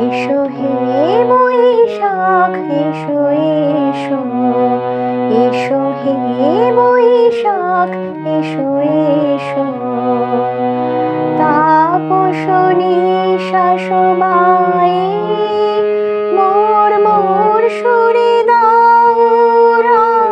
এসো হে বৈশাখ, এসো এসো। এসো হে বৈশাখ, এসো এসো। তাপসনী শাসবাই মোর মোর সুরে দাও রাই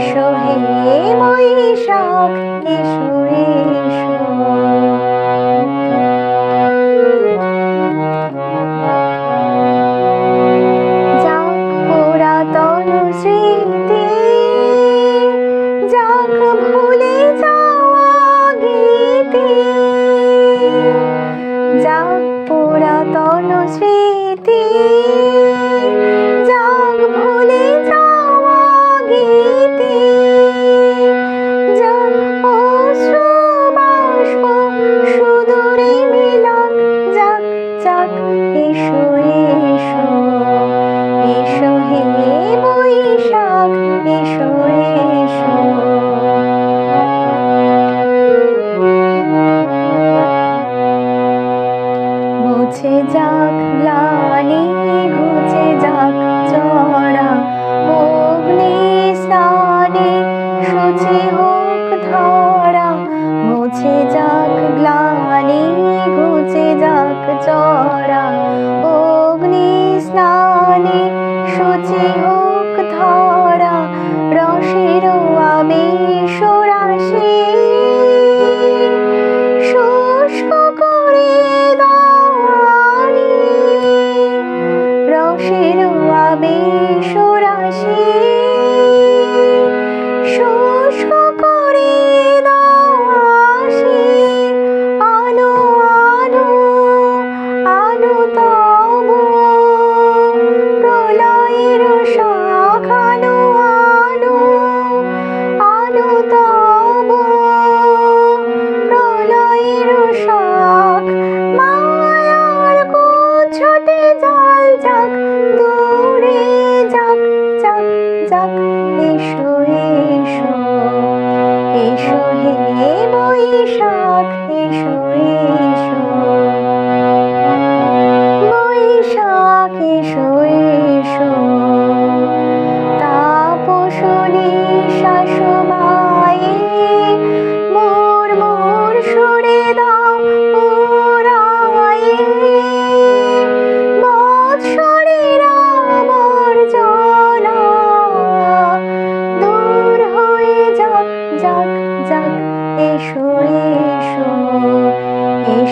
এসো হে বৈশাখ এসো এসো। সূচি হোক ধরা মুছে যাক গ্লানি ঘুচে যাক জাল যাক, দূরে যাক যাক যাক, এসো এসো এসো হে বৈশাখ, এসো এসো। বৈশাখ, এসো